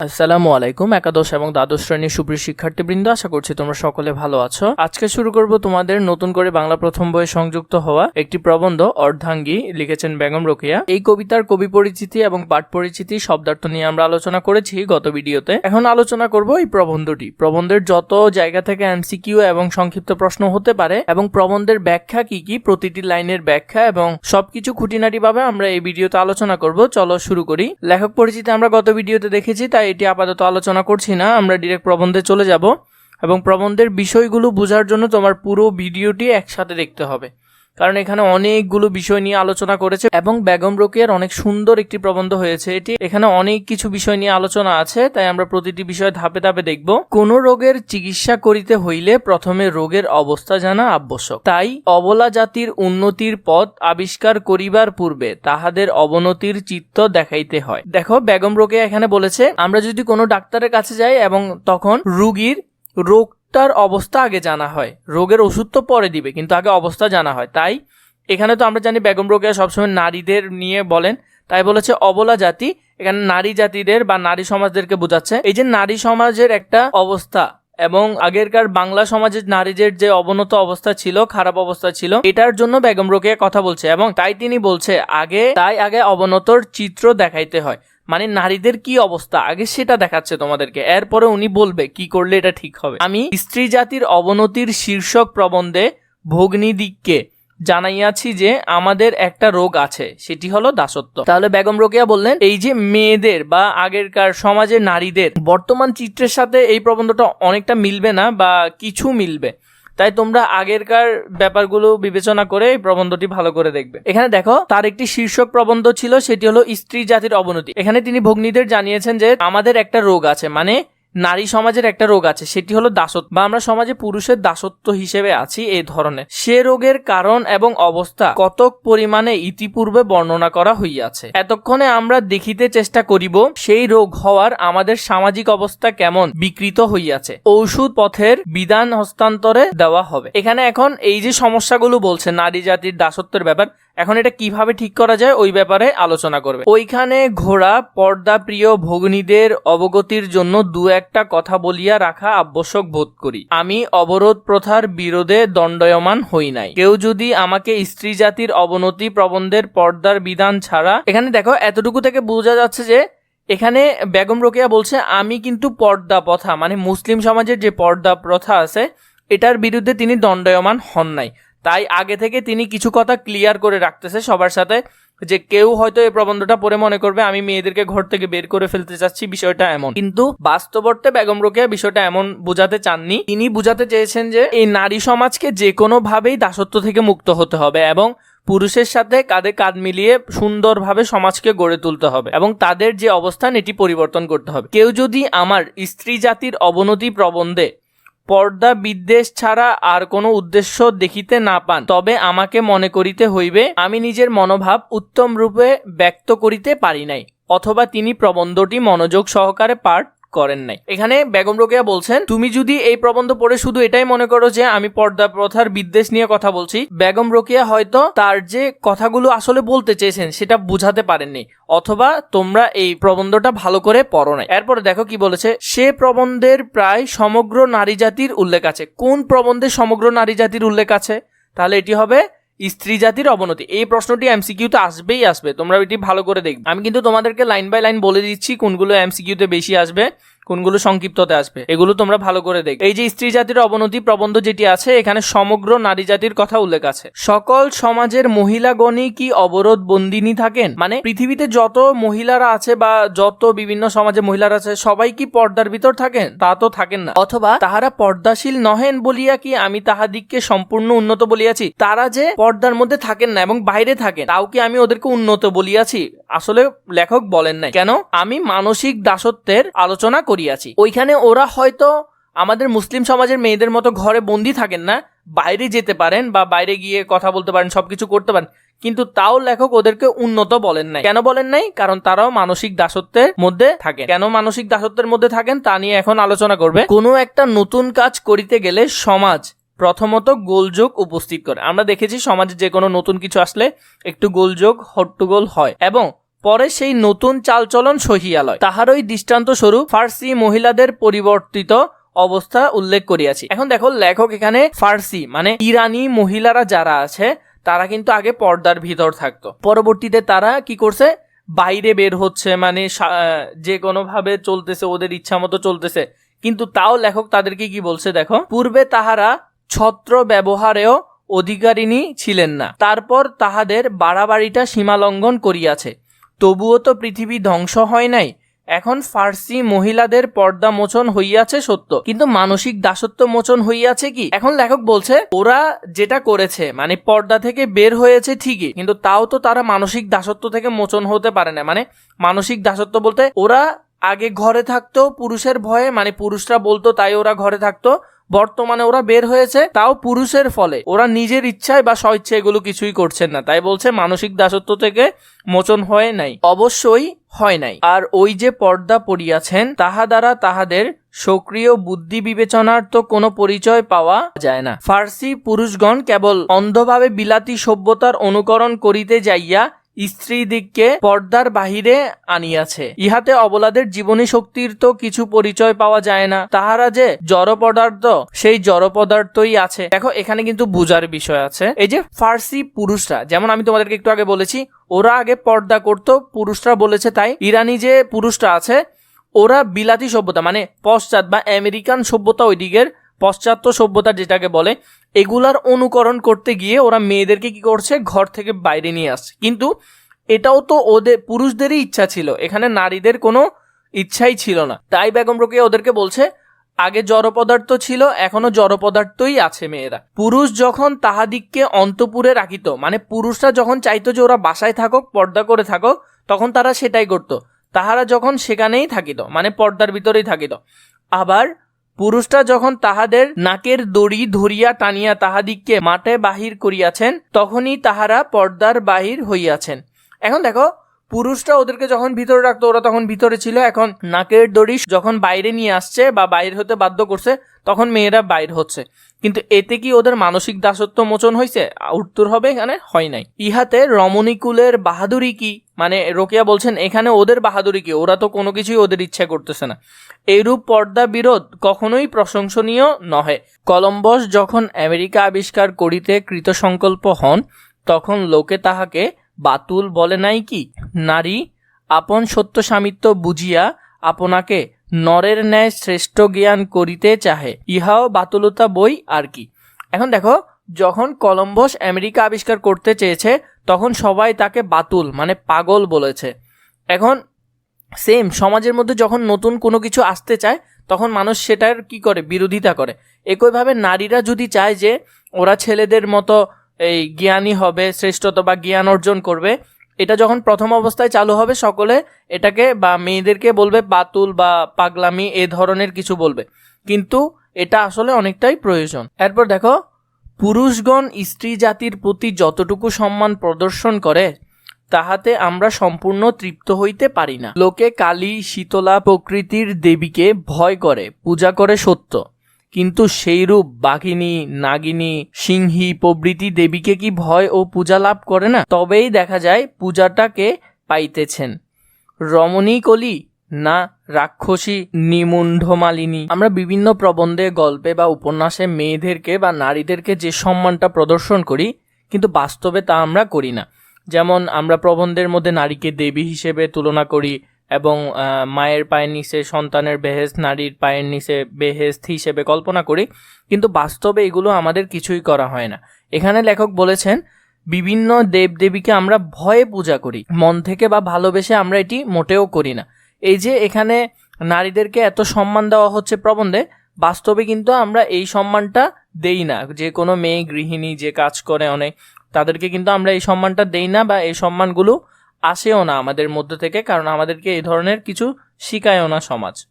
আসসালামু আলাইকুম, একাদশ এবং দ্বাদশ শ্রেণির সুপ্রিয় শিক্ষার্থীবৃন্দ, আশা করছি তোমরা সকলে ভালো আছো। আজকে শুরু করব তোমাদের নতুন করে বাংলা প্রথম বইয়ে সংযুক্ত হওয়া একটি প্রবন্ধ, অর্ধাঙ্গী, লিখেছেন বেগম রোকেয়া। এই কবিতার কবি পরিচিতি এবং পাঠ পরিচিতি শব্দার্থ নিয়ে আমরা আলোচনা করেছি গত ভিডিওতে। এখন আলোচনা করব এই প্রবন্ধটি। প্রবন্ধের যত জায়গা থেকে এমসিকিউ এবং সংক্ষিপ্ত প্রশ্ন হতে পারে এবং প্রবন্ধের ব্যাখ্যা কি কি, প্রতিটি লাইনের ব্যাখ্যা এবং সবকিছু খুঁটিনাটি ভাবে আমরা এই ভিডিওতে আলোচনা করব। চলো শুরু করি। লেখক পরিচিতি আমরা গত ভিডিওতে দেখেছি, তাই এটি আপাতত আলোচনা করছি না, আমরা ডিরেক্ট প্রবন্ধে চলে যাব এবং প্রবন্ধের বিষয়গুলো বোঝার জন্য তোমার পুরো ভিডিওটি একসাথে দেখতে হবে। কারণ এখানে অনেকগুলো বিষয় নিয়ে আলোচনা করেছে এবং বেগম রোকেয়ার অনেক সুন্দর একটি প্রবন্ধ হয়েছে। এটি এখানে অনেক কিছু বিষয় নিয়ে আলোচনা আছে, তাই আমরা প্রতিটি বিষয় ধাপে ধাপে দেখব। কোন রোগের চিকিৎসা করিতে হইলে প্রথমে রোগের অবস্থা জানা আবশ্যক। তাই অবলা জাতির উন্নতির পথ আবিষ্কার করিবার পূর্বে তাহাদের অবনতির চিত্ত দেখাইতে হয়। দেখো, বেগম রোকেয়া এখানে বলেছে, আমরা যদি কোনো ডাক্তারের কাছে যাই এবং তখন রুগীর রোগটার অবস্থা আগে জানা হয়। রোগের ওষুধ তো পরে দিবে, কিন্তু আগে অবস্থা জানা হয়। তাই এখানে তো আমরা জানি বেগম রোকেয়া সবসময় নারীদের নিয়ে বলেন, তাই বলেছে অবলা জাতি। এখানে নারী জাতিদের বা নারী সমাজদেরকে বোঝাচ্ছে। এই যে নারী সমাজের একটা অবস্থা এবং আগেরকার বাংলা সমাজের নারীদের যে অবনত অবস্থা ছিল, খারাপ অবস্থা ছিল, এটার জন্য বেগম রোকেয়া কথা বলছে এবং তাই তিনি বলছে, আগে, তাই আগে অবনতর চিত্র দেখাইতে হয়। মানে নারীদের কি অবস্থা? আগে সেটা দেখাচ্ছে তোমাদেরকে। এরপরে উনি বলবে, কি করলে এটা ঠিক হবে? আমি স্ত্রী জাতির অবনতির শীর্ষক প্রবন্ধে ভগ্নীদিককে জানাইয়াছি যে আমাদের একটা রোগ আছে, সেটি হলো দাসত্ব। তাহলে বেগম রোকেয়া বললেন, এই যে মেয়েদের বা আগেরকার সমাজের নারীদের, বর্তমান চিত্রের সাথে এই প্রবন্ধটা অনেকটা মিলবে না বা কিছু মিলবে? তাই তোমরা আগেরকার ব্যাপারগুলো বিবেচনা করে এই প্রবন্ধটি ভালো করে দেখবে। এখানে দেখো, তার একটি শীর্ষক প্রবন্ধ ছিল, সেটি হলো স্ত্রী জাতির অবনতি। এখানে তিনি ভগ্নীদের জানিয়েছেন যে, আমাদের একটা রোগ আছে মানে নারী সমাজের একটা রোগ আছে, সেটি হলো দাসত্ব। বা আমরা সমাজে পুরুষের দাসত্ব হিসেবে আছি এই ধরনের। সে রোগের কারণ এবং অবস্থা কতক পরিমাণে ইতিপূর্বে বর্ণনা করা হইয়াছে। এতক্ষণে আমরা দেখিতে চেষ্টা করিব, সেই রোগ হওয়ার আমাদের সামাজিক অবস্থা কেমন বিকৃত হইয়াছে। ঔষধ পথের বিধান হস্তান্তরে দেওয়া হবে। এখানে এখন এই যে সমস্যাগুলো বলছে, নারী জাতির দাসত্বের ব্যাপার এখন এটা কীভাবে ঠিক করা যায় ওই ব্যাপারে আলোচনা করবে। ওইখানে ঘোড়া পর্দা প্রিয় ভগ্নীদের অবগতির জন্য দু একটা কথা বলিয়া রাখা আবশ্যক বোধ করি। আমি অবরোধ প্রথার বিরোধে দণ্ডয়মান হই নাই। কেউ যদি আমাকে স্ত্রী জাতির অবনতি প্রবন্ধের পর্দার বিধান ছাড়া এখানে দেখো, এতটুকু থেকে বোঝা যাচ্ছে যে এখানে বেগম রোকেয়া বলছে, আমি কিন্তু পর্দা প্রথা মানে মুসলিম সমাজের যে পর্দা প্রথা আছে, এটার বিরুদ্ধে তিনি দণ্ডয়মান হন নাই। তাই আগে থেকে তিনি কিছু কথা ক্লিয়ার করে রাখতেছে সবার সাথে যে কেউ হয়তো এই প্রবন্ধটা পড়ে মনে করবে, আমি মেয়েদেরকে ঘর থেকে বের করে ফেলতে চাচ্ছি, বিষয়টা এমন। কিন্তু বাস্তবর্তে বেগম রোকেয়া বিষয়টা এমন বোঝাতে চাননি। তিনি বুঝাতে চেয়েছেন যে এই নারী সমাজকে যে কোনো ভাবেই দাসত্ব থেকে মুক্ত হতে হবে এবং পুরুষের সাথে কাঁধে কাঁধ মিলিয়ে সুন্দরভাবে সমাজকে গড়ে তুলতে হবে এবং তাদের যে অবস্থান, এটি পরিবর্তন করতে হবে। কেউ যদি আমার স্ত্রী জাতির অবনতি প্রবন্ধে পর্দা বিদ্বেষ ছাড়া আর কোনো উদ্দেশ্য দেখিতে না পান। তবে আমাকে মনে করিতে হইবে, আমি নিজের মনোভাব উত্তম রূপে ব্যক্ত করিতে পারি নাই, অথবা তিনি প্রবন্ধটি মনোযোগ সহকারে পাঠ করেন নাই। এখানে বেগম রোকেয়া বলছেন, তুমি যদি এই প্রবন্ধ পড়ে শুধু এটাই মনে করো যে আমি পর্দা প্রথার বিদ্বেষ নিয়ে কথা বলছি, বেগম রোকেয়া হয়তো তার যে কথাগুলো আসলে বলতে চেয়েছেন সেটা বুঝাতে পারেননি, অথবা তোমরা এই প্রবন্ধটা ভালো করে পড়ো নাই। এরপরে দেখো কি বলেছে, সে প্রবন্ধের প্রায় সমগ্র নারী জাতির উল্লেখ আছে। কোন প্রবন্ধে সমগ্র নারী জাতির উল্লেখ আছে? তাহলে এটি হবে স্ত্রী জাতির অবনতি। এই প্রশ্নটি এমসিকিউতে আসবেই আসবে। তোমরা এটি ভালো করে দেখবে। আমি কিন্তু তোমাদেরকে লাইন বাই লাইন বলে দিচ্ছি কোনগুলো এমসিকিউতে বেশি আসবে। কোনগুলো সংক্ষিপ্ততে আসবে? এগুলো তোমরা ভালো করে দেখ এই যে স্ত্রী জাতির অবনতি প্রবন্ধ যেটি আছে, এখানে সমগ্র নারী জাতির কথা উল্লেখ আছে। সকল সমাজের মহিলাগণই কি অবরোধ বন্দিনী থাকেন? মানে পৃথিবীতে যত মহিলারা আছে বা যত বিভিন্ন সমাজে মহিলারা আছে, সবাই কি পর্দার ভিতর থাকেন? তা তো থাকেন না। অথবা তাহারা পর্দাশীল নহেন বলিয়া কি আমি তাহাদিগকে সম্পূর্ণ উন্নত বলিয়াছি? তারা যে পর্দার মধ্যে থাকেন না এবং বাইরে থাকেন, তাও কি আমি ওদেরকে উন্নত বলিয়াছি? আসলে লেখক বলেন নাই। কেন? আমি মানসিক দাসত্বের আলোচনা করিয়াছি। ওইখানে ওরা হয়তো আমাদের মুসলিম সমাজের মেয়েদের মতো ঘরে বন্দি থাকেন না, বাইরে যেতে পারেন বা বাইরে গিয়ে কথা বলতে পারেন, সবকিছু করতে পারেন, কিন্তু তাও লেখক ওদেরকে উন্নত বলেন নাই। কেন বলেন নাই? কারণ তারাও মানসিক দাসত্বের মধ্যে থাকেন। কেন মানসিক দাসত্বের মধ্যে থাকেন তা নিয়ে এখন আলোচনা করবে। কোনো একটা নতুন কাজ করিতে গেলে সমাজ প্রথমত গোলযোগ উপস্থিত করে। আমরা দেখেছি সমাজে যে কোনো নতুন কিছু আসলে একটু গোলযোগ, হট্টগোল হয় এবং পরে সেই নতুন চালচলন সহিয়ালয়। তাহারই দৃষ্টান্ত স্বরূপ ফার্সি মহিলাদের পরিবর্তিত অবস্থা উল্লেখ করিয়াছি। এখন দেখো লেখক এখানে ফার্সি মানে ইরানি মহিলারা যারা আছে, তারা কিন্তু আগে পর্দার ভিতর থাকতো। পরবর্তীতে তারা কি করছে? বাইরে বের হচ্ছে মানে যে কোনো ভাবে চলতেছে, ওদের ইচ্ছা মতো চলতেছে। কিন্তু তাও লেখক তাদেরকে কি বলছে দেখো? পূর্বে তাহারা ছত্র ব্যবহারেও অধিকারিণী ছিলেন না। তারপর তাহাদের বাড়াবাড়িটা সীমালঙ্ঘন করিয়াছে। তবুও তো পৃথিবী ধ্বংস হয় নাই। এখন ফার্সি মহিলাদের পর্দা মোচন হইয়াছে সত্য। কিন্তু মানসিক দাসত্ব মোচন হইয়াছে কি? এখন লেখক বলছে, ওরা যেটা করেছে মানে পর্দা থেকে বের হয়েছে ঠিকই, কিন্তু তাও তো তারা মানসিক দাসত্ব থেকে মোচন হতে পারে না। মানে মানসিক দাসত্ব বলতে ওরা আগে ঘরে থাকতো, পুরুষের ভয়ে মানে পুরুষরা বলতো তাই ওরা ঘরে থাকতো। বর্তমানে ওরা বের হয়েছে, তাও পুরুষের ফলে। ওরা নিজের ইচ্ছায় বা স্বইচ্ছায় এগুলো কিছুই করছেন না। তাই বলছে, মানসিক দাসত্ব থেকে মোচন হয় নাই। অবশ্যই হয় নাই। আর ওই যে পর্দা পড়িয়াছেন, তাহা দ্বারা তাহাদের সক্রিয় বুদ্ধি বিবেচনার তো কোনো পরিচয় পাওয়া যায় না। ফার্সি পুরুষগণ কেবল অন্ধভাবে বিলাতি সভ্যতার অনুকরণ করিতে যাইয়া স্ত্রীদিগকে পর্দার বাহিরে আনিয়াছে। ইহাতে অবলাদের জীবনী শক্তির তো কিছু পরিচয় পাওয়া যায় না। তাহারা যে জড় পদার্থ সেই জড় পদার্থই আছে। দেখো, এখানে কিন্তু বুজার বিষয় আছে। এই যে ফার্সি পুরুষরা, যেমন আমি তোমাদেরকে একটু আগে বলেছি, ওরা আগে পর্দা করতো, পুরুষরা বলেছে তাই। ইরানি যে পুরুষরা আছে, ওরা বিলাতি সভ্যতা মানে পশ্চাৎ বা আমেরিকান সভ্যতা ওই দিকের পশ্চাত্য সভ্যতা যেটাকে বলে, এগুলার অনুকরণ করতে গিয়ে ওরা মেয়েদেরকে কি করছে? ঘর থেকে বাইরে নিয়ে আসছে। কিন্তু এটাও তো ওদের, পুরুষদেরই ইচ্ছা ছিল। এখানে নারীদের কোনো ইচ্ছাই ছিল না। তাই বেগম রোকেয়া ওদেরকে বলছে, আগে জড় পদার্থ ছিল, এখনও জড় পদার্থই আছে মেয়েরা। পুরুষ যখন তাহাদিককে অন্তপুরে রাখিত মানে পুরুষরা যখন চাইতো যে ওরা বাসায় থাকুক, পর্দা করে থাকুক, তখন তারা সেটাই করত। তাহারা যখন সেখানেই থাকিত মানে পর্দার ভিতরেই থাকিত। আবার পুরুষরা যখন তাহাদের নাকের দড়ি ধরিয়া টানিয়া তাহাদিগকে মাঠে বাহির করিয়াছেন, তখনই তাহারা পর্দার বাহির হইয়াছেন। এখন দেখো পুরুষরা ওদেরকে যখন ভিতরে রাখতো, ওরা তখন ভিতরে ছিল। এখন নাকের দড়ি যখন বাইরে নিয়ে আসছে বা বাইরে হতে বাধ্য করছে, তখন মেয়েরা বাইর হচ্ছে। কিন্তু এতে কি ওদের মানসিক দাসত্ব মোচন হয়েছে উত্তর হবে এখানে, হয় নাই। ইহাতে রমণীকুলের বাহাদুরি কি? মানে রোকেয়া বলছেন, এখানে ওদের বাহাদুরি কি? ওরা তো কোনো কিছুই ওদের ইচ্ছা করতেছে না। এইরূপ পর্দা বিরোধ কখনোই প্রশংসনীয় নহে। কলম্বস যখন আমেরিকা আবিষ্কার করিতে কৃতসংকল্প হন, তখন লোকে তাহাকে বাতুল বলে নাই কি? নারী, আপন সত্য স্বামিত্ব বুঝিয়া আপনাকে নরের ন্যায় শ্রেষ্ঠ জ্ঞান করিতে চাহে। ইহাও বাতুলতা বই আর কি? এখন দেখো, যখন কলম্বস আমেরিকা আবিষ্কার করতে চেয়েছে, তখন সবাই তাকে বাতুল মানে পাগল বলেছে। এখন সেম সমাজের মধ্যে যখন নতুন কোনো কিছু আসতে চায়, তখন মানুষ সেটার কি করে? বিরোধিতা করে। একইভাবে নারীরা যদি চায় যে, ওরা ছেলেদের মতো এই জ্ঞানী হবে শ্রেষ্ঠতা বা জ্ঞান অর্জন করবে। এটা যখন প্রথম অবস্থায় চালু হবে, সকলে এটাকে বা মেয়েদেরকে বলবে, বাতুল বা পাগলামি, এ ধরনের কিছু বলবে। কিন্তু এটা আসলে অনেকটাই প্রয়োজন। এরপর দেখো, পুরুষগণ স্ত্রী জাতির প্রতি যতটুকু সম্মান প্রদর্শন করে, তাহাতে আমরা সম্পূর্ণ তৃপ্ত হইতে পারি না। লোকে কালী, শীতলা প্রকৃতির দেবীকে ভয় করে, পূজা করে সত্য। কিন্তু সেইরূপ বাঘিনী, নাগিনী, সিংহী প্রভৃতি দেবীকে কি ভয় ও পূজা লাভ করে না? তবেই দেখা যায় পূজাটাকে পাইতেছেন। রমণী কলি না রাক্ষসী নিমুণ্ঢমালিনী। আমরা বিভিন্ন প্রবন্ধে, গল্পে বা উপন্যাসে মেয়েদেরকে বা নারীদেরকে যে সম্মানটা প্রদর্শন করি, কিন্তু বাস্তবে তা আমরা করি না। যেমন আমরা প্রবন্ধের মধ্যে নারীকে দেবী হিসেবে তুলনা করি এবং মায়ের পায়ের নিচে, সন্তানের বেহেস্ত নারীর পায়ের নিচে বেহেস্ত হিসেবে কল্পনা করি, কিন্তু বাস্তবে এগুলো আমাদের কিছুই করা হয় না। এখানে লেখক বলেছেন, বিভিন্ন দেবদেবীকে আমরা ভয়ে পূজা করি, মন থেকে বা ভালোবেসে আমরা এটি মোটেও করি না। এই যে এখানে নারীদেরকে এত সম্মান দেওয়া হচ্ছে প্রবন্ধে, বাস্তবে কিন্তু আমরা এই সম্মানটা দেই না। যে কোনো মেয়ে, গৃহিণী যে কাজ করে অনেক, তাদেরকে কিন্তু আমরা এই সম্মানটা দেই না বা এই সম্মানগুলো আসেও না আমাদের মধ্যে থেকে, কারণ আমাদেরকে এই ধরনের কিছু শিখায়ও না সমাজ।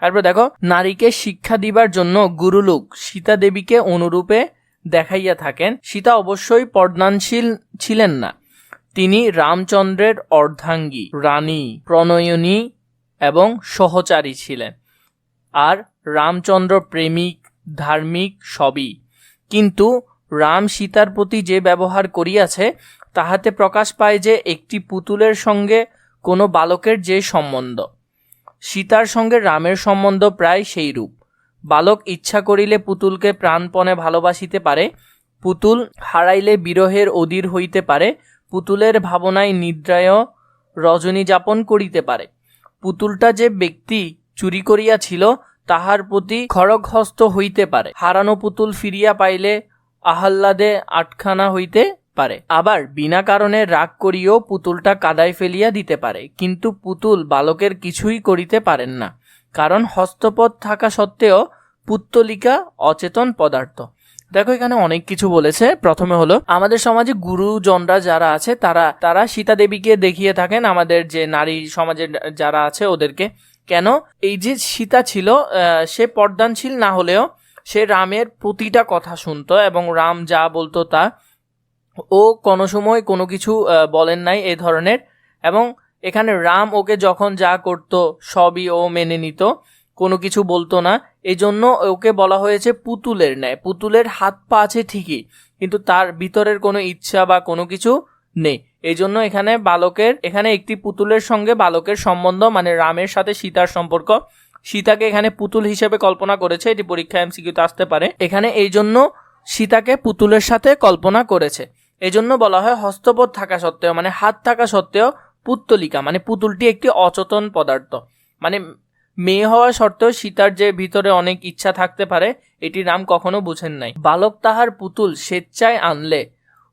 তারপর দেখো, নারীকে শিক্ষা দিবার জন্য গুরুলোক সীতা দেবীকে অনুরূপে দেখাইয়া থাকেন। সীতা অবশ্যই পর্দানশীল ছিলেন না। তিনি রামচন্দ্রের অর্ধাঙ্গী, রানী, প্রণয়নী এবং সহচারী ছিলেন। আর রামচন্দ্র প্রেমিক, ধার্মিক সবই। কিন্তু রাম সীতার প্রতি যে ব্যবহার করিয়াছে তাহাতে প্রকাশ পায় যে একটি পুতুলের সঙ্গে কোনো বালকের যে সম্বন্ধ। সীতার সঙ্গে রামের সম্বন্ধ প্রায় সেই রূপ বালক ইচ্ছা করিলে পুতুলকে প্রাণপণে ভালোবাসিতে পারে, পুতুল হারাইলে বিরহের অধীর হইতে পারে, পুতুলের ভাবনায় নিদ্রায় রজনী যাপন করিতে পারে। পুতুলটা যে ব্যক্তি চুরি করিয়াছিল, তাহার প্রতি খড়গহস্ত হইতে পারে। হারানো পুতুল ফিরিয়া পাইলে আহ্লাদে আটখানা হইতে পারে। আবার বিনা কারণে রাগ করিও পুতুলটা কাদায় ফেলিয়া দিতে পারে, কিন্তু পুতুল বালকের কিছুই করিতে পারেন না। কারণ হস্তপদ থাকা সত্ত্বেও পুত্তলিকা অচেতন পদার্থ। দেখো এখানে অনেক কিছু বলেছে। প্রথমে হলো, আমাদের সমাজে গুরুজনরা যারা আছে, তারা তারা সীতা দেবীকে দেখিয়ে থাকেন আমাদের যে নারী সমাজে যারা আছে ওদেরকে। কেন? এই যে সীতা ছিল সে পর্দানশীল না হলেও সে রামের প্রতিটা কথা শুনতো এবং রাম যা বলতো তা ও কোনো সময় কোনো কিছু বলেন নাই এ ধরনের। এবং এখানে রাম ওকে যখন যা করত সবই ও মেনে নিত, কোনো কিছু বলতো না। এই জন্য ওকে বলা হয়েছে পুতুলের ন্যায়। পুতুলের হাত পা আছে ঠিকই, কিন্তু তার ভিতরের কোনো ইচ্ছা বা কোনো কিছু নেই। এই জন্য এখানে বালকের, এখানে একটি পুতুলের সঙ্গে বালকের সম্বন্ধ মানে রামের সাথে সীতার সম্পর্ক। সীতাকে এখানে পুতুল হিসেবে কল্পনা করেছে, এটি পরীক্ষা এমসিকিউতে আসতে পারে। এখানে এই জন্য সীতাকে পুতুলের সাথে কল্পনা করেছে। এই জন্য বলা হয় হস্তপদ থাকা সত্ত্বেও মানে হাত থাকা সত্ত্বেও পুত্তলিকা মানে পুতুলটি একটি অচেতন পদার্থ। মানে মেয়ে হওয়া সত্ত্বেও সীতার যে ভিতরে অনেক ইচ্ছা থাকতে পারে এটি রাম কখনো বুঝেন নাই। বালক তাহার পুতুল স্বেচ্ছায় আনলে,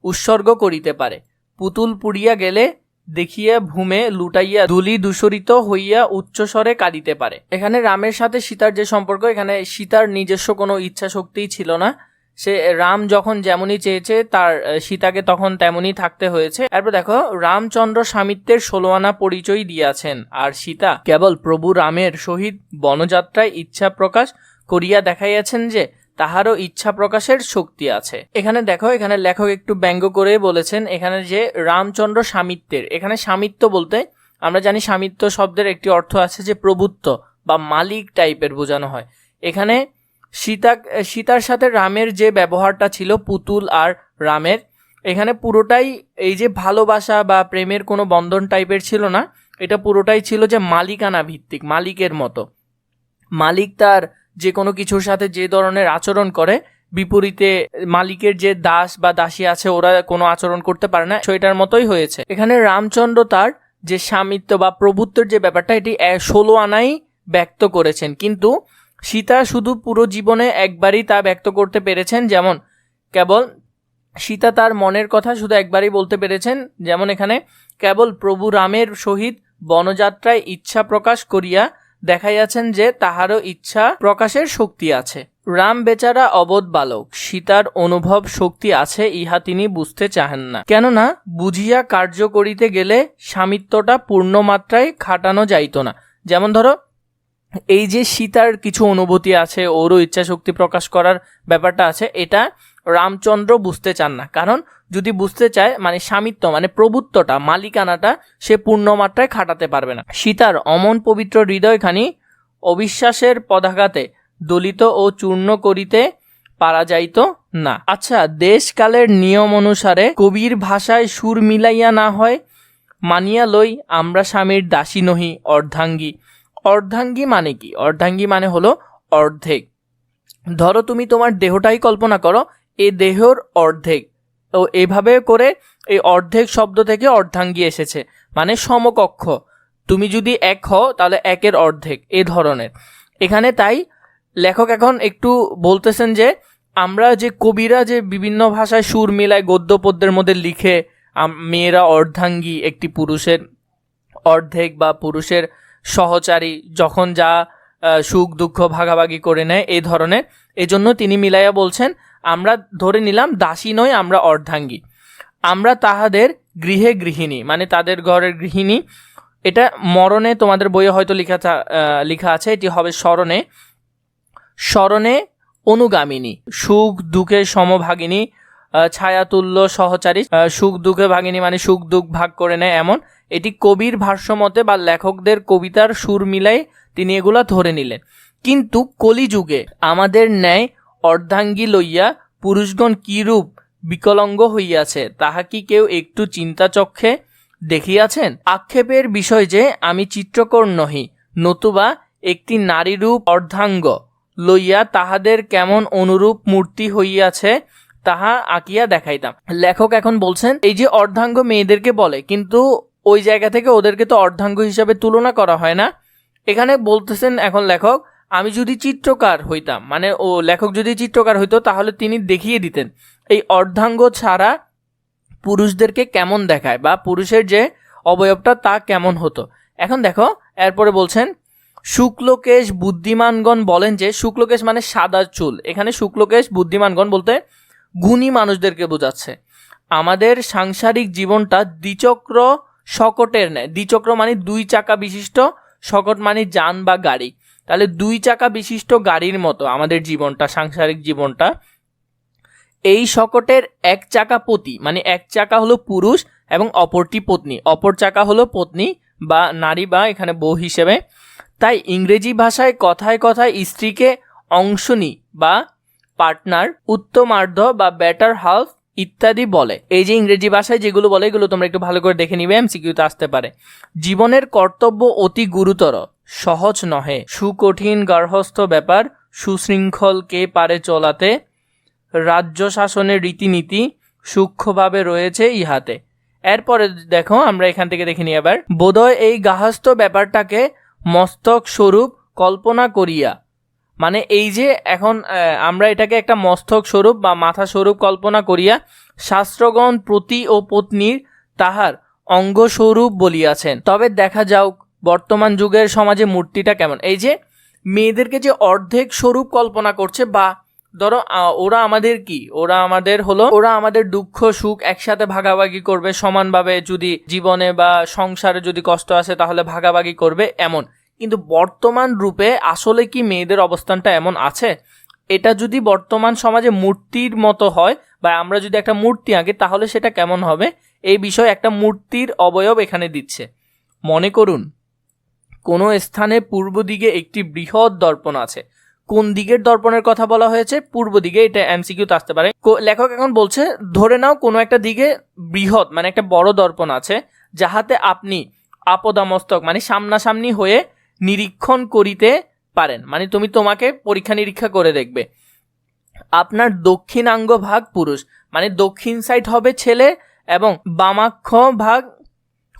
উৎসর্গ করিতে পারে। পুতুল পুড়িয়া গেলে দেখিয়া ভূমে লুটাইয়া দুলি দূষরিত হইয়া উচ্চস্বরে কাঁদিতে পারে। এখানে রামের সাথে সীতার যে সম্পর্ক, এখানে সীতার নিজস্ব কোনো ইচ্ছা শক্তিই ছিল না। সে, রাম যখন যেমনই চেয়েছে, তার সীতাকে তখন তেমনই থাকতে হয়েছে। এরপর দেখো, রামচন্দ্র স্বামিত্বের ষোলো আনা পরিচয় দিয়াছেন, আর সীতা কেবল প্রভু রামের সহিত বনযাত্রায় ইচ্ছা প্রকাশ করিয়া দেখাইয়াছেন যে, তাহারও ইচ্ছা প্রকাশের শক্তি আছে। এখানে দেখো, এখানে লেখক একটু ব্যঙ্গ করে বলেছেন, এখানে যে রামচন্দ্র স্বামিত্বের, এখানে স্বামিত্ব বলতে, আমরা জানি স্বামিত্ব শব্দের একটি অর্থ আছে যে প্রভুত্ব বা মালিক টাইপের বোঝানো হয়। এখানে সীতা সীতার সাথে রামের যে ব্যবহারটা ছিল, পুতুল আর রামের, এখানে পুরোটাই এই যে ভালোবাসা বা প্রেমের কোনো বন্ধন টাইপের ছিল না, এটা পুরোটাই ছিল যে মালিকানা ভিত্তিক, মালিকের মতো। মালিক তার যে কোনো কিছুর সাথে যে ধরনের আচরণ করে, বিপরীতে মালিকের যে দাস বা দাসী আছে, ওরা কোনো আচরণ করতে পারে না, সেটার মতোই হয়েছে। এখানে রামচন্দ্র তার যে স্বামিত্ব বা প্রভুত্বের যে ব্যাপারটা, এটি ষোলো আনাই ব্যক্ত করেছেন। কিন্তু সীতা শুধু পুরো জীবনে একবারই তা ব্যক্ত করতে পেরেছেন, যেমন কেবল সীতা তার মনের কথা শুধু একবারই বলতে পেরেছেন, যেমন এখানে কেবল প্রভু রামের সহিত বনযাত্রায় ইচ্ছা প্রকাশ করিয়া দেখাইয়াছেন যে তাহারও ইচ্ছা প্রকাশের শক্তি আছে। রাম বেচারা অবধ বালক, সীতার অনুভব শক্তি আছে ইহা তিনি বুঝতে চাহেন না। কেননা বুঝিয়া কার্য করিতে গেলে স্বামিত্বটা পূর্ণমাত্রায় খাটানো যাইত না। যেমন ধরো এই যে সীতার কিছু অনুভূতি আছে, ওরও ইচ্ছা শক্তি প্রকাশ করার ব্যাপারটা আছে, এটা রামচন্দ্র বুঝতে চান না। কারণ যদি বুঝতে চায় মানে স্বামিত্ব মানে প্রভুত্বটা, মালিকানাটা সে পূর্ণমাত্রায় খাটাতে পারবে না। সীতার অমন পবিত্র হৃদয়খানি অবিশ্বাসের পদাঘাতে দলিত ও চূর্ণ করিতে পারা যাইত না। আচ্ছা দেশকালের নিয়ম অনুসারে কবির ভাষায় সুর মিলাইয়া না হয়, মানিয়া লই আমরা স্বামীর দাসী নহি, অর্ধাঙ্গী। অর্ধাঙ্গী মানে কি? অর্ধাঙ্গী মানে হলো অর্ধেক। ধরো তুমি তোমার দেহটাই কল্পনা করো এই দেহর অর্ধেক। তো এইভাবে করে এই অর্ধেক শব্দ থেকে অর্ধাঙ্গী এসেছে মানে সমকক্ষ। তুমি যদি এক হও, তাহলে একের অর্ধেক, এ ধরনের। এখানে তাই লেখক এখন একটু বলতেছেন যে, আমরা যে কবিরা যে বিভিন্ন ভাষায় সুর মিলায় গদ্য পদ্যের মধ্যে লিখে মেয়েরা অর্ধাঙ্গী, একটি পুরুষের অর্ধেক বা পুরুষের সহচারী যখন যা সুখ, দুঃখ, ভাগাভাগি করে নেয় এই ধরনের, এজন্য তিনি মিলাইয়া বলছেন, আমরা ধরে নিলাম দাসী নয় আমরা অর্ধাঙ্গী। আমরা তাহাদের গৃহে গৃহিণী মানে তাদের ঘরের গৃহিণী। এটা মরণে তোমাদের বইয়ে হয়তো লেখা লেখা আছে, এটি হবে স্মরণে। স্মরণে অনুগামিনী, সুখ, দুঃখের সমভাগিনী ছায়াতুল্য সহচারী সুখ দুঃখে ভাগিনী মানে সুখ দুঃখ ভাগ করে নেয় এমন। এটি কবির ভাষ্যমতে বা লেখকদের কবিতার সুর মিলাই তিনি এগুলা ধরে নিলেন। কিন্তু কলিযুগে আমাদের ন্যায় অর্ধাঙ্গী লইয়া পুরুষগণ কিরূপ বিকলঙ্গ হইয়াছে, তাহা কি কেউ একটু চিন্তা চক্ষে দেখিয়াছেন? আক্ষেপের বিষয় যে, আমি চিত্রকর নহি, নতুবা একটি নারীরূপ অর্ধাঙ্গ লইয়া তাহাদের কেমন অনুরূপ মূর্তি হইয়াছে তাহা আঁকিয়া দেখাইতাম। লেখক এখন বলছেন, এই যে অর্ধাঙ্গ মেয়েদেরকে বলে, কিন্তু ওই জায়গা থেকে ওদেরকে তো অর্ধাঙ্গ হিসাবে তুলনা করা হয় না। এখানে বলতেছেন এখন লেখক, আমি যদি চিত্রকার হইতাম মানে ও লেখক যদি চিত্রকার হইতো, তাহলে তিনি দেখিয়ে দিতেন, এই অর্ধাঙ্গ ছাড়া পুরুষদেরকে কেমন দেখায় বা পুরুষের যে অবয়বটা তা কেমন হতো? এখন দেখো, এরপরে বলছেন, শুক্লকেশ বুদ্ধিমানগণ বলেন যে, শুক্লকেশ মানে সাদা চুল। এখানে শুক্লকেশ বুদ্ধিমানগণ বলতে গুণী মানুষদেরকে বোঝাচ্ছে। আমাদের সাংসারিক জীবনটা দ্বিচক্র শকটের ন্যায়। দ্বিচক্র মানে দুই চাকা বিশিষ্ট শকট মানে যান বা গাড়ি। তাহলে দুই চাকা বিশিষ্ট গাড়ির মতো আমাদের জীবনটা, সাংসারিক জীবনটা। এই শকটের এক চাকা পতি মানে এক চাকা হলো পুরুষ এবং অপরটি পত্নী। অপর চাকা হলো পত্নী বা নারী বা এখানে বউ হিসেবে। তাই ইংরেজি ভাষায় কথায় কথায় স্ত্রীকে অংশ অংশনী বা পার্টনার উত্তমার্ধ বা বেটার হাফ ইত্যাদি বলে। এই যে ইংরেজি ভাষায় যেগুলো বলে, এগুলো তোমরা একটু ভালো করে দেখে নিবে এমসিকিউতে আসতে পারে। জীবনের কর্তব্য অতি গুরুতর, সহজ নহে। সুকঠিন গার্হস্থ ব্যাপার, সুশৃঙ্খল, কে পারে চলাতে। রাজ্য শাসনের রীতিনীতি সূক্ষ্মভাবে রয়েছে ইহাতে। এরপরে দেখো, আমরা এখান থেকে দেখে নিই এবার বোধহয় এই গার্হস্থ্য ব্যাপারটাকে মস্তক স্বরূপ কল্পনা করিয়া মানে এই যে এখন আমরা এটাকে একটা মস্তক স্বরূপ বা মাথা স্বরূপ কল্পনা করিয়া শাস্ত্রগণ প্রতি ও পত্নীর তাহার অঙ্গস্বরূপ বলিয়াছেন। তবে দেখা যাওক বর্তমান যুগের সমাজে মূর্তিটা কেমন? এই যে মেয়েদেরকে যে অর্ধেক স্বরূপ কল্পনা করছে বা ধরো ওরা আমাদের কি? ওরা আমাদের হলো, ওরা আমাদের দুঃখ, সুখ একসাথে ভাগাভাগি করবে, সমানভাবে যদি জীবনে বা সংসারে যদি কষ্ট আসে তাহলে ভাগাভাগি করবে, এমন। কিন্তু বর্তমান রূপে আসলে কি মেয়েদের অবস্থানটা এমন আছে? এটা যদি বর্তমান সমাজে মূর্তির মতো হয়, বা আমরা যদি একটা মূর্তি আঁকি, তাহলে সেটা কেমন হবে? এই বিষয়ে একটা মূর্তির অবয়ব এখানে দিচ্ছে। মনে করুন, কোনো স্থানে পূর্ব দিকে একটি বৃহৎ দর্পণ আছে। কোন দিকের দর্পণের কথা বলা হয়েছে? পূর্ব দিকে, এটা এমসিকিউতে আসতে পারে। লেখক এখন বলছে, ধরে নাও কোনো একটা দিকে বৃহৎ মানে একটা বড় দর্পণ আছে, যাহাতে আপনি আপদামস্তক মানে সামনাসামনি হয়ে নিরীক্ষণ করিতে পারেন। মানে তুমি তোমাকে পরীক্ষা নিরীক্ষা করে দেখবে। আপনার দক্ষিণাঙ্গ ভাগ পুরুষ। মানে দক্ষিণ সাইড হবে ছেলে এবং বামাক্ষ ভাগ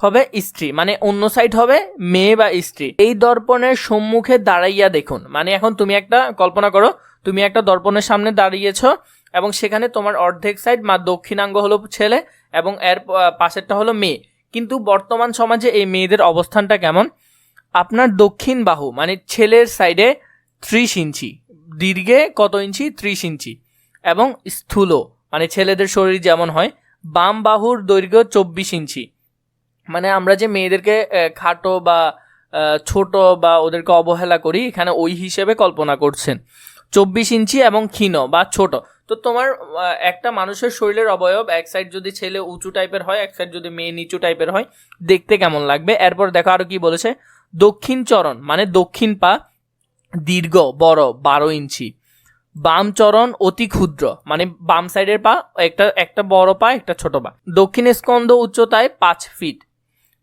হবে স্ত্রী। মানে অন্য সাইড হবে মেয়ে বা স্ত্রী। এই দর্পণের সম্মুখে দাঁড়াইয়া দেখুন। মানে এখন তুমি একটা, কল্পনা করো, তুমি একটা দর্পণের সামনে দাঁড়িয়েছ এবং সেখানে তোমার অর্ধেক সাইড মা দক্ষিণাঙ্গ হলো ছেলে এবং এর পাশেরটা হলো মেয়ে। কিন্তু বর্তমান সমাজে এই মেয়েদের অবস্থানটা কেমন? আপনার দক্ষিণ বাহু মানে ছেলের সাইডে ত্রিশ ইঞ্চি, দীর্ঘে কত ইঞ্চি? ত্রিশ ইঞ্চি। এবং স্থূল মানে ছেলেদের শরীর যেমন হয়, বাম বাহুর দৈর্ঘ্য চব্বিশ ইঞ্চি। মানে আমরা যে মেয়েদেরকে খাটো বা ছোট বা ওদেরকে অবহেলা করি, এখানে ওই হিসেবে কল্পনা করছেন। চব্বিশ ইঞ্চি এবং ক্ষীণ বা ছোট। তো তোমার একটা মানুষের শরীরের অবয়ব, এক সাইড যদি ছেলে উঁচু টাইপের হয়, এক সাইড যদি মেয়ে নিচু টাইপের হয়, দেখতে কেমন লাগবে? এরপর দেখো আরও কি বলেছে। দক্ষিণ চরণ মানে দক্ষিণ পা, দীর্ঘ, বড়, বারো ইঞ্চি। বাম চরণ অতি ক্ষুদ্র মানে বাম সাইডের পা, একটা একটা বড় পা, একটা ছোট পা। দক্ষিণ স্কন্ধ উচ্চতায় পাঁচ ফিট।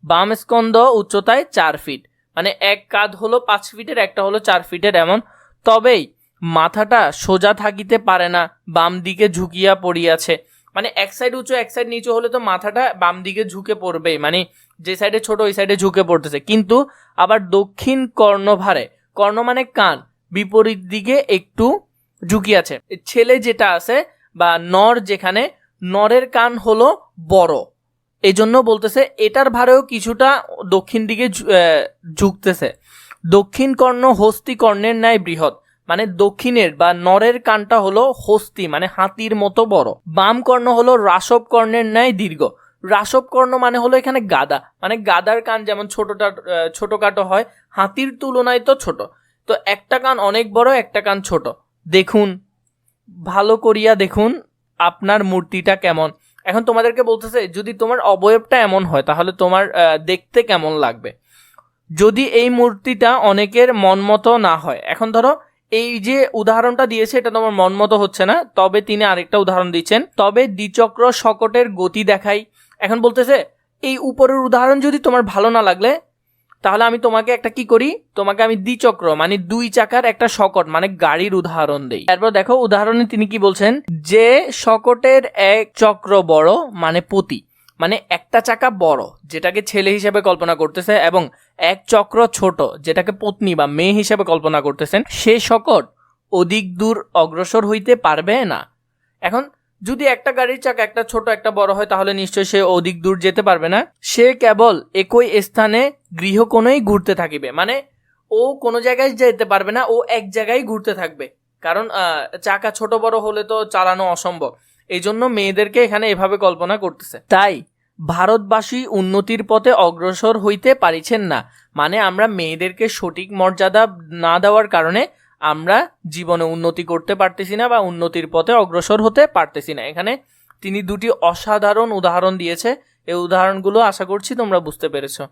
বাম স্কন্দ উচ্চতায় চার ফিট। মানে এক কাঁধ হলো পাঁচ ফিটের, একটা হলো চার ফিটের এমন। তবেই মাথাটা সোজা থাকিতে পারে না, বাম দিকে ঝুঁকিয়া পড়িয়াছে। মানে এক সাইড উঁচু, এক সাইড নিচু হলে তো মাথাটা বাম দিকে ঝুঁকে পড়বেই। মানে যে সাইডে ছোট, ওই সাইডে ঝুঁকে পড়তেছে। কিন্তু আবার দক্ষিণ কর্ণভারে কর্ণ মানে কান, বিপরীত দিকে একটু ঝুঁকি আছে। ছেলে যেটা আছে, বা নর যেখানে, নরের কান হলো বড়। এই জন্য বলতেছে, এটার ভারেও কিছুটা দক্ষিণ দিকে ঝুঁকতেছে। দক্ষিণ কর্ণ হস্তি কর্ণের ন্যায় বৃহৎ মানে দক্ষিণের বা নরের কানটা হলো হস্তি মানে হাতির মতো বড়। বাম কর্ণ হলো রাসব কর্ণের ন্যায় দীর্ঘ। রাসব কর্ণ মানে হলো এখানে গাদা। মানে গাদার কান যেমন ছোটটা ছোটখাটো হয়, হাতির তুলনায় তো ছোট। তো একটা কান অনেক বড়, একটা কান ছোট। দেখুন, ভালো করিয়া দেখুন আপনার মূর্তিটা কেমন। এখন তোমাদেরকে বলতেছে, যদি তোমার অবয়বটা এমন হয়, তাহলে তোমার দেখতে কেমন লাগবে? যদি এই মূর্তিটা অনেকের মনমতো না হয়, এখন ধরো এই যে উদাহরণটা দিয়েছে, এটা তোমার মনমতো হচ্ছে না, তবে তিনি আরেকটা উদাহরণ দিচ্ছেন, তবে দ্বিচক্র শকটের গতি দেখাই। এখন বলতেছে, এই উপরের উদাহরণ যদি তোমার ভালো না লাগলে, তাহলে আমি তোমাকে একটা কি করি? তোমাকে আমি দ্বিচক্র মানে দুই চাকার একটা শকট মানে গাড়ির উদাহরণ দেই। তারপর দেখো, উদাহরণে তিনি কি বলছেন? যে শকটের এক চক্র বড় মানে পতি মানে একটা চাকা বড়, যেটাকে ছেলে হিসেবে কল্পনা করতেছে এবং এক চক্র ছোট, যেটাকে পত্নী বা মেয়ে হিসেবে কল্পনা করতেছেন, সে শকট অধিক দূর অগ্রসর হইতে পারবে না। এখন যদি একটা গাড়ির চাকা একটা ছোট, একটা বড় হয়, তাহলে নিশ্চয়ই সে অধিক দূর যেতে পারবে না। সে কেবল একই স্থানে গৃহকোণেই ঘুরতে থাকিবে। মানে ও কোনো জায়গায় যেতে পারবে না, ও এক জায়গায় ঘুরতে থাকবে। কারণ চাকা ছোট, বড় হলে তো চালানো অসম্ভব। এই জন্য মেয়েদেরকে এখানে এভাবে কল্পনা করতেছে। তাই, ভারতবাসী উন্নতির পথে অগ্রসর হইতে পারিছেন না। মানে আমরা মেয়েদেরকে সঠিক মর্যাদা না দেওয়ার কারণে আমরা জীবনে উন্নতি করতে পারতেছি না বা উন্নতির পথে অগ্রসর হতে পারতেছি না। এখানে তিনি দুটি অসাধারণ উদাহরণ দিয়েছে। এই উদাহরণগুলো আশা করছি তোমরা বুঝতে পেরেছ।